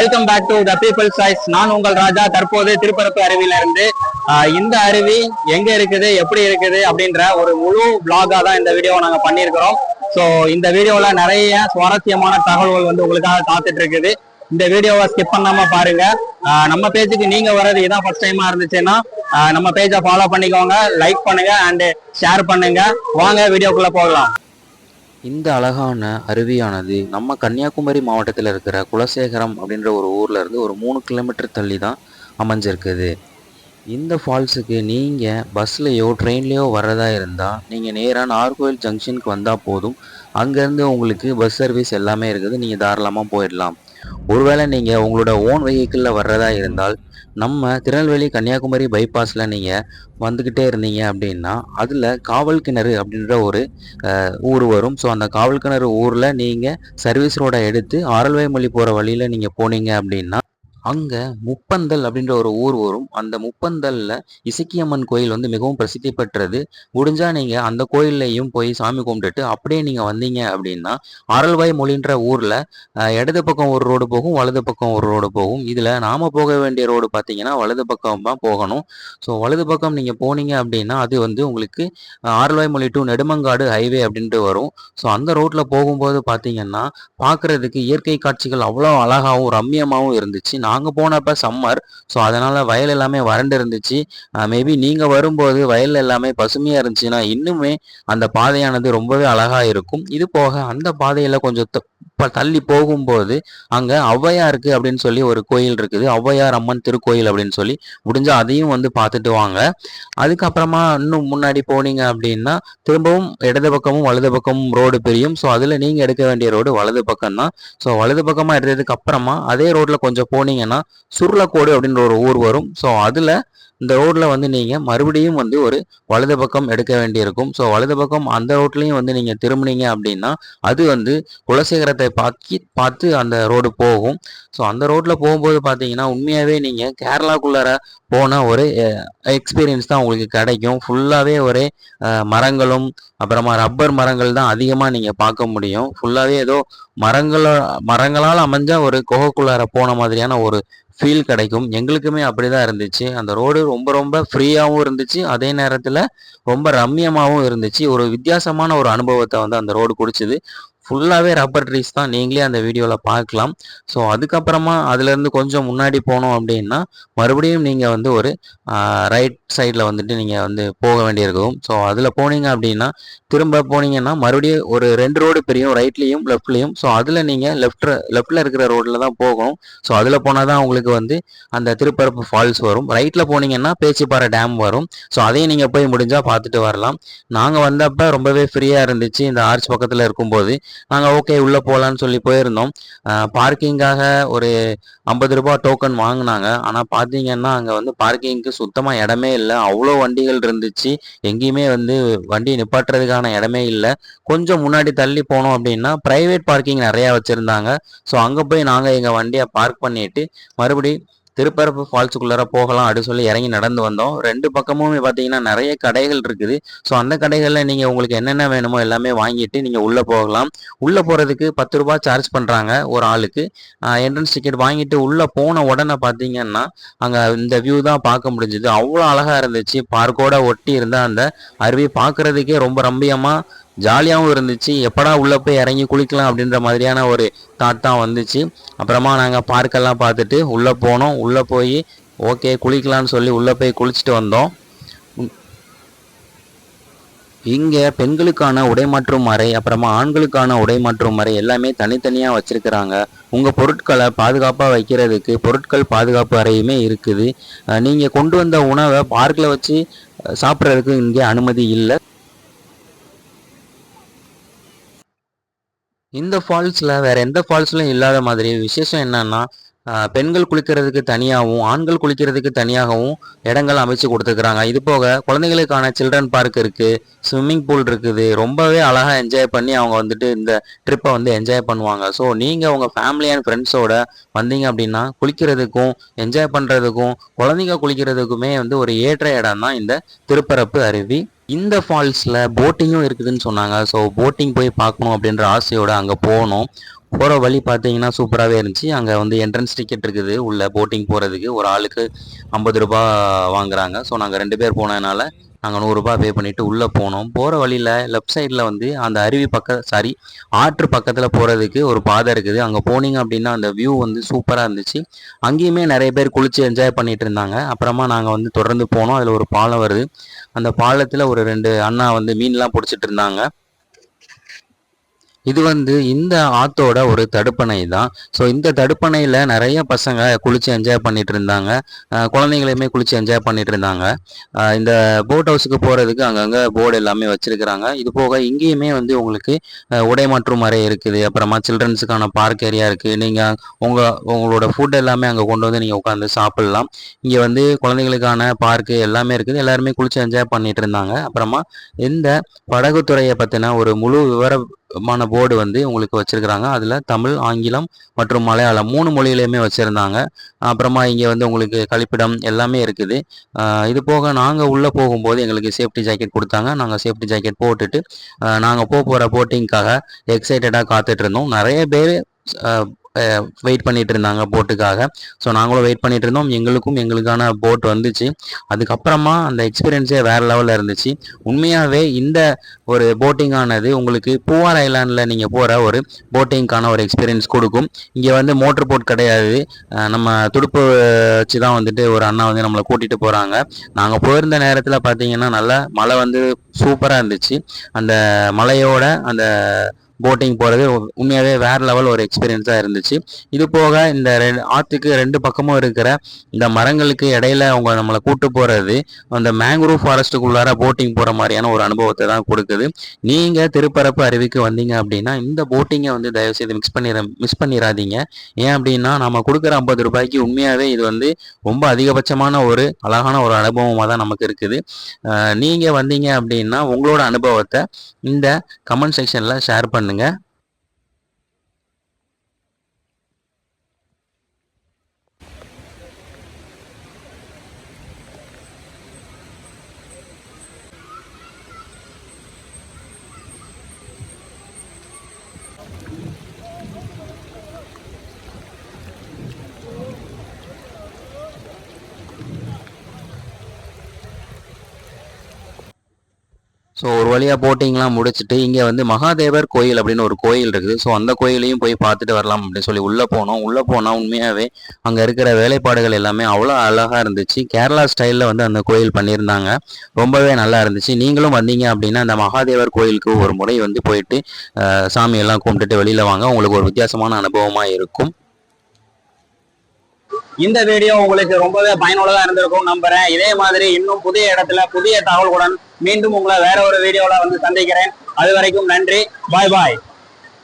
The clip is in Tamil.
Welcome back to the people choice நான் உங்கள் ராஜா. தற்போது திருப்பரப்பு அருவியில இருந்து இந்த அருவி எங்க இருக்குது எப்படி இருக்குது அப்படின்ற ஒரு முழு பிளாகா தான் இந்த வீடியோவை நாங்க பண்ணியிருக்கிறோம். ஸோ இந்த வீடியோல நிறைய சுவாரஸ்யமான தகவல்கள் வந்து உங்களுக்காக காத்துட்டு இருக்குது இந்த வீடியோவை ஸ்கிப் பண்ணாம பாருங்க. நம்ம பேஜுக்கு நீங்க வர்றது இதான் ஃபர்ஸ்ட் டைமா இருந்துச்சுன்னா நம்ம பேஜை ஃபாலோ பண்ணிக்கோங்க லைக் பண்ணுங்க அண்ட் ஷேர் பண்ணுங்க. வாங்க வீடியோக்குள்ள போகலாம். இந்த அழகான அருவியானது நம்ம கன்னியாகுமரி மாவட்டத்தில் இருக்கிற குலசேகரம் அப்படின்ற ஒரு ஊரில் இருந்து ஒரு மூணு கிலோமீட்டர் தள்ளி தான் அமைஞ்சிருக்குது. இந்த ஃபால்ஸுக்கு நீங்கள் பஸ்லையோ ட்ரெயின்லேயோ வர்றதா இருந்தால் நீங்கள் நேராக நார்கோயில் ஜங்ஷனுக்கு வந்தால் போதும். அங்கேருந்து உங்களுக்கு பஸ் சர்வீஸ் எல்லாமே இருக்குது. நீங்கள் தாராளமாக போயிடலாம். ஒருவேளை நீங்கள் உங்களோட ஓன் வெஹிக்கிளில் வர்றதா இருந்தால் நம்ம திருநெல்வேலி கன்னியாகுமரி பைபாஸில் நீங்கள் வந்துக்கிட்டே இருந்தீங்க அப்படின்னா அதில் காவல் கிணறு அப்படின்ற ஒரு ஊர் வரும். ஸோ அந்த காவல் கிணறு ஊரில் நீங்கள் சர்வீஸ் ரோடை எடுத்து ஆரல்வாய்மொழி போகிற வழியில் நீங்கள் போனீங்க அப்படின்னா அங்கே முப்பந்தல் அப்படின்ற ஒரு ஊர் வரும். அந்த முப்பந்தல்ல இசக்கியம்மன் கோயில் வந்து மிகவும் பிரசித்தி பெற்றது. முடிஞ்சா நீங்கள் அந்த கோயில்லையும் போய் சாமி கும்பிட்டுட்டு அப்படியே நீங்கள் வந்தீங்க அப்படின்னா அரல்வாய் மொழின்ற ஊரில் இடது பக்கம் ஒரு ரோடு போகும் வலது பக்கம் ஒரு ரோடு போகும். இதில் நாம போக வேண்டிய ரோடு பார்த்தீங்கன்னா வலது பக்கம் தான் போகணும். ஸோ வலது பக்கம் நீங்கள் போனீங்க அப்படின்னா அது வந்து உங்களுக்கு ஆரல்வாய்மொழி டு நெடுமங்காடு ஹைவே அப்படின்ட்டு வரும். ஸோ அந்த ரோட்டில் போகும்போது பார்த்தீங்கன்னா பார்க்குறதுக்கு இயற்கை காட்சிகள் அவ்வளோ அழகாகவும் ரம்மியமாகவும் இருந்துச்சு. நாங்கள் போனப்ப சம்மர் ஸோ அதனால் வயல் எல்லாமே வறண்டு இருந்துச்சு. மேபி நீங்கள் வரும்போது வயல் எல்லாமே பசுமையாக இருந்துச்சுன்னா இன்னுமே அந்த பாதையானது ரொம்பவே அழகாக இருக்கும். இது போக அந்த பாதையில் கொஞ்சம் தள்ளி போகும்போது அங்கே ஔவையாருக்கு அப்படின்னு சொல்லி ஒரு கோயில் இருக்குது. ஔவையார் அம்மன் திருக்கோயில் அப்படின்னு சொல்லி. முடிஞ்சால் அதையும் வந்து பார்த்துட்டு வாங்க. அதுக்கப்புறமா இன்னும் முன்னாடி போனீங்க அப்படின்னா திரும்பவும் இடது பக்கமும் வலது பக்கமும் ரோடு பிரியும். ஸோ அதில் நீங்கள் எடுக்க வேண்டிய ரோடு வலது பக்கம் தான். ஸோ வலது பக்கமாக எடுத்ததுக்கு அப்புறமா அதே ரோட்டில் கொஞ்சம் போனீங்கன்னா சுருளக்கோடு அப்படின்ற ஒரு ஊர் வரும். ஸோ அதில் இந்த ரோட்டில் வந்து நீங்கள் மறுபடியும் வந்து ஒரு வலது பக்கம் எடுக்க வேண்டியிருக்கும். ஸோ வலது பக்கம் அந்த ரோட்லேயும் வந்து நீங்கள் திரும்பினீங்க அப்படின்னா அது வந்து குலசேகரத்தை பார்க்கி பார்த்து அந்த ரோடு போகும். ஸோ அந்த ரோட்டில் போகும்போது பார்த்தீங்கன்னா உண்மையாகவே நீங்கள் கேரளாக்குள்ளார போன ஒரு எக்ஸ்பீரியன்ஸ் தான் உங்களுக்கு கிடைக்கும். ஃபுல்லாகவே ஒரே மரங்களும் அப்புறமா ரப்பர் மரங்கள் தான் அதிகமாக நீங்கள் பார்க்க முடியும். ஃபுல்லாகவே ஏதோ மரங்கள மரங்களால் அமைஞ்ச ஒரு குகைக்குள்ளார போன மாதிரியான ஒரு ஃபீல் கிடைக்கும். எங்களுக்குமே அப்படி தான் இருந்துச்சு. அந்த ரோடு ரொம்ப ரொம்ப ஃப்ரீயாகவும் இருந்துச்சு. அதே நேரத்தில் ரொம்ப ரம்மியமாகவும் இருந்துச்சு. ஒரு வித்தியாசமான ஒரு அனுபவத்தை வந்து அந்த ரோடு குடிச்சுது. ஃபுல்லாகவே ரப்பர் ட்ரீஸ் தான் நீங்களே அந்த வீடியோவில் பார்க்கலாம். ஸோ அதுக்கப்புறமா அதுலேருந்து கொஞ்சம் முன்னாடி போனோம் அப்படின்னா மறுபடியும் நீங்கள் வந்து ஒரு ரைட் சைடில் வந்துட்டு நீங்கள் வந்து போக வேண்டியிருக்கும். ஸோ அதில் போனீங்க அப்படின்னா திரும்ப போனீங்கன்னா மறுபடியும் ஒரு ரெண்டு ரோடு பிரியும் ரைட்லேயும் லெஃப்ட்லேயும் ஸோ அதில் நீங்கள் லெஃப்ட் லெஃப்டில் இருக்கிற ரோட்டில் தான் போகணும் ஸோ அதில் போனால் தான் உங்களுக்கு வந்து அந்த திருப்பரப்பு ஃபால்ஸ் வரும். ரைட்டில் போனீங்கன்னா பேச்சிப்பாறை டேம் வரும். ஸோ அதையும் நீங்கள் போய் முடிஞ்சால் பார்த்துட்டு வரலாம். நாங்கள் வந்தப்போ ரொம்பவே ஃப்ரீயாக இருந்துச்சு. இந்த ஆர்ச் பக்கத்தில் இருக்கும்போது. நாங்கள் ஓகே உள்ளே போகலான்னு சொல்லி போயிருந்தோம். பார்க்கிங்காக ஒரு ஐம்பது ரூபா டோக்கன் வாங்கினாங்க. ஆனால் பார்த்தீங்கன்னா அங்கே வந்து பார்க்கிங்க்கு சுத்தமாக இடமே இல்லை. அவ்வளோ வண்டிகள் இருந்துச்சு. எங்கேயுமே வந்து வண்டி நிப்பாட்டுறதுக்கான இடமே இல்லை. கொஞ்சம் முன்னாடி தள்ளி போனோம் அப்படின்னா ப்ரைவேட் பார்க்கிங் நிறையா வச்சுருந்தாங்க. ஸோ அங்கே போய் நாங்கள் எங்கள் வண்டியை பார்க் பண்ணிட்டு மறுபடி திருப்பரப்பு ஃபால்ஸுக்குள்ளார போகலாம் அப்படின்னு சொல்லி இறங்கி நடந்து வந்தோம். ரெண்டு பக்கமுமே பார்த்தீங்கன்னா நிறைய கடைகள் இருக்குது. ஸோ அந்த கடைகளில் நீங்கள் உங்களுக்கு என்னென்ன வேணுமோ எல்லாமே வாங்கிட்டு நீங்கள் உள்ளே போகலாம். உள்ளே போகிறதுக்கு பத்து ரூபா சார்ஜ் பண்ணுறாங்க ஒரு ஆளுக்கு. என்ட்ரன்ஸ் டிக்கெட் வாங்கிட்டு உள்ளே போன உடனே பார்த்தீங்கன்னா அங்கே இந்த வியூ தான் பார்க்க முடிஞ்சுது. அவ்வளோ அழகாக இருந்துச்சு. பார்க்கோட ஒட்டி இருந்த அந்த அருவி பார்க்குறதுக்கே ரொம்ப ரம்பியமாக ஜாலியாகவும் இருந்துச்சு. எப்படா உள்ளே போய் இறங்கி குளிக்கலாம் அப்படின்ற மாதிரியான ஒரு தாட் தான் வந்துச்சு. அப்புறமா நாங்கள் பார்க்கெல்லாம் பார்த்துட்டு உள்ளே போனோம். உள்ளே போய் ஓகே குளிக்கலாம்னு சொல்லி உள்ளே போய் குளிச்சுட்டு வந்தோம். இங்கே பெண்களுக்கான உடை மாற்றும் அறை அப்புறமா ஆண்களுக்கான உடை மாற்றும் அறை எல்லாமே தனித்தனியாக வச்சுருக்கிறாங்க. உங்கள் பொருட்களை பாதுகாப்பாக வைக்கிறதுக்கு பொருட்கள் பாதுகாப்பு அறையுமே இருக்குது. நீங்கள் கொண்டு வந்த உணவை பார்க்கில் வச்சு சாப்பிட்றதுக்கு இங்கே அனுமதி இல்லை. இந்த ஃபால்ஸில் வேறு எந்த ஃபால்ஸ்லையும் இல்லாத மாதிரி விசேஷம் என்னன்னா பெண்கள் குளிக்கிறதுக்கு தனியாகவும் ஆண்கள் குளிக்கிறதுக்கு தனியாகவும் இடங்கள் அமைச்சு கொடுத்துருக்குறாங்க. இது போக குழந்தைகளுக்கான சில்ட்ரன் பார்க் இருக்குது ஸ்விம்மிங் பூல் இருக்குது. ரொம்பவே அழகாக என்ஜாய் பண்ணி அவங்க வந்துட்டு இந்த ட்ரிப்பை வந்து என்ஜாய் பண்ணுவாங்க. ஸோ நீங்கள் உங்கள் ஃபேமிலி அண்ட் ஃப்ரெண்ட்ஸோட வந்தீங்க அப்படின்னா குளிக்கிறதுக்கும் என்ஜாய் பண்ணுறதுக்கும் குழந்தைங்க குளிக்கிறதுக்குமே வந்து ஒரு ஏற்ற இடம் தான் இந்த திருப்பரப்பு அருவி. இந்த ஃபால்ஸில் போட்டிங்கும் இருக்குதுன்னு சொன்னாங்க. ஸோ போட்டிங் போய் பார்க்கணும் அப்படின்ற ஆசையோடு அங்கே போனோம். போகிற வழி பார்த்தீங்கன்னா சூப்பராகவே இருந்துச்சு. அங்கே வந்து என்ட்ரன்ஸ் டிக்கெட் இருக்குது. உள்ள போட்டிங் போகிறதுக்கு ஒரு ஆளுக்கு ஐம்பது ரூபா வாங்குறாங்க. ஸோ நாங்கள் ரெண்டு பேர் போனதுனால நாங்கள் நூறுரூபா பே பண்ணிவிட்டு உள்ளே போனோம். போகிற வழியில் லெஃப்ட் சைடில் வந்து அந்த அருவி பக்கம் சாரி ஆற்று பக்கத்தில் போகிறதுக்கு ஒரு பாதை இருக்குது. அங்கே போனீங்க அப்படின்னா அந்த வியூ வந்து சூப்பராக இருந்துச்சு. அங்கேயுமே நிறைய பேர் குளித்து என்ஜாய் பண்ணிகிட்டு இருந்தாங்க. அப்புறமா நாங்கள் வந்து தொடர்ந்து போனோம். அதில் ஒரு பாலம் வருது. அந்த பாலத்தில் ஒரு ரெண்டு அண்ணா வந்து மீன்லாம் பிடிச்சிட்டு இருந்தாங்க. இது வந்து இந்த ஆத்தோட ஒரு தடுப்பணை தான் ஸோ இந்த தடுப்பணையில் நிறைய பசங்க குளிச்சு என்ஜாய் பண்ணிட்டு இருந்தாங்க. குழந்தைங்களையுமே குளித்து என்ஜாய் பண்ணிட்டு இருந்தாங்க. இந்த போட் ஹவுஸுக்கு போகிறதுக்கு அங்கங்கே போர்டு எல்லாமே வச்சிருக்கிறாங்க. இது போக இங்கேயுமே வந்து உங்களுக்கு உடை மாற்றும் அறை இருக்குது. அப்புறமா சில்ட்ரன்ஸுக்கான பார்க் ஏரியா இருக்குது நீங்கள் உங்கள் உங்களோட ஃபுட் எல்லாமே அங்கே கொண்டு வந்து நீங்கள் உட்காந்து சாப்பிட்லாம். இங்கே வந்து குழந்தைங்களுக்கான பார்க்கு எல்லாமே இருக்குது. எல்லாருமே குளித்து என்ஜாய் பண்ணிட்டு இருந்தாங்க. அப்புறமா இந்த படகுத்துறையை பற்றின ஒரு முழு மான போர்டு வந்து உங்களுக்கு வச்சுருக்குறாங்க. அதில் தமிழ் ஆங்கிலம் மற்றும் மலையாளம் மூணு மொழியிலையுமே வச்சுருந்தாங்க. அப்புறமா இங்கே வந்து உங்களுக்கு கழிப்பிடம் எல்லாமே இருக்குது. இது போக நாங்கள் உள்ளே போகும்போது எங்களுக்கு சேஃப்டி ஜாக்கெட் கொடுத்தாங்க. நாங்கள் சேஃப்டி ஜாக்கெட் போட்டுட்டு நாங்கள் போக போகிற போட்டிங்க்காக எக்ஸைட்டடாக காத்துட்ருந்தோம் நிறைய பேர் வெயிட் பண்ணிட்டு இருந்தாங்க போட்டுக்காக ஸோ நாங்களும் வெயிட் பண்ணிட்டு இருந்தோம் எங்களுக்கும் எங்களுக்கான போட் வந்துச்சு. அதுக்கப்புறமா அந்த எக்ஸ்பீரியன்ஸே வேற லெவலில் இருந்துச்சு. உண்மையாகவே இந்த ஒரு போட்டிங் ஆனது உங்களுக்கு பூவார் ஐலாண்டில் நீங்கள் போகிற ஒரு போட்டிங்க்கான ஒரு எக்ஸ்பீரியன்ஸ் கொடுக்கும். இங்கே வந்து மோட்டர் போட் கிடையாது. நம்ம துடுப்பு வச்சு தான் வந்துட்டு ஒரு அண்ணா வந்து நம்மளை கூட்டிகிட்டு போகிறாங்க நாங்கள் போயிருந்த நேரத்தில் பார்த்தீங்கன்னா நல்லா மழை வந்து சூப்பராக இருந்துச்சு. அந்த மலையோட அந்த போட்டிங் போகிறது உண்மையாகவே வேறு லெவல் ஒரு எக்ஸ்பீரியன்ஸாக இருந்துச்சு. இது போக இந்த ரெண்டு ஆற்றுக்கு ரெண்டு பக்கமும் இருக்கிற இந்த மரங்களுக்கு இடையில அவங்க நம்மளை கூட்டு போகிறது அந்த மேங்க்ரூவ் ஃபாரஸ்ட்டுக்குள்ளார போட்டிங் போகிற மாதிரியான ஒரு அனுபவத்தை தான் கொடுக்குது. நீங்கள் திருப்பரப்பு அருவிக்கு வந்தீங்க அப்படின்னா இந்த போட்டிங்கை வந்து தயவுசெய்து மிக்ஸ் பண்ணிட மிஸ் பண்ணிடாதீங்க ஏன் அப்படின்னா நம்ம கொடுக்குற ஐம்பது ரூபாய்க்கு உண்மையாகவே இது வந்து ரொம்ப அதிகபட்சமான ஒரு அழகான ஒரு அனுபவமாக தான் நமக்கு இருக்குது. நீங்கள் வந்தீங்க அப்படின்னா உங்களோட அனுபவத்தை இந்த கமெண்ட் செக்ஷனில் ஷேர் பண்ணு ஸோ ஒரு வழியாக போட்டிங்லாம் முடிச்சுட்டு இங்கே வந்து மகாதேவர் கோயில் அப்படின்னு ஒரு கோயில் இருக்குது. ஸோ அந்த கோயிலையும் போய் பார்த்துட்டு வரலாம் அப்படின்னு சொல்லி உள்ளே போனோம். உள்ளே போனால் உண்மையாகவே அங்கே இருக்கிற வேலைப்பாடுகள் எல்லாமே அவ்வளோ அழகாக இருந்துச்சு. கேரளா ஸ்டைலில் வந்து அந்த கோயில் பண்ணியிருந்தாங்க. ரொம்பவே நல்லா இருந்துச்சு. நீங்களும் வந்தீங்க அப்படின்னா அந்த மகாதேவர் கோயிலுக்கு ஒரு முறை வந்து போயிட்டு சாமியெல்லாம் கும்பிட்டுட்டு வெளியில் வாங்க. உங்களுக்கு ஒரு வித்தியாசமான அனுபவமாக இருக்கும். இந்த வீடியோ உங்களுக்கு ரொம்பவே பயனுள்ளதாக இருந்திருக்கும் நம்புறேன். இதே மாதிரி இன்னும் புதிய இடத்துல புதிய தகவல்களுடன் மீண்டும் உங்களை வேற ஒரு வீடியோல வந்து சந்திக்கிறேன். அது வரைக்கும் நன்றி. பாய் பாய்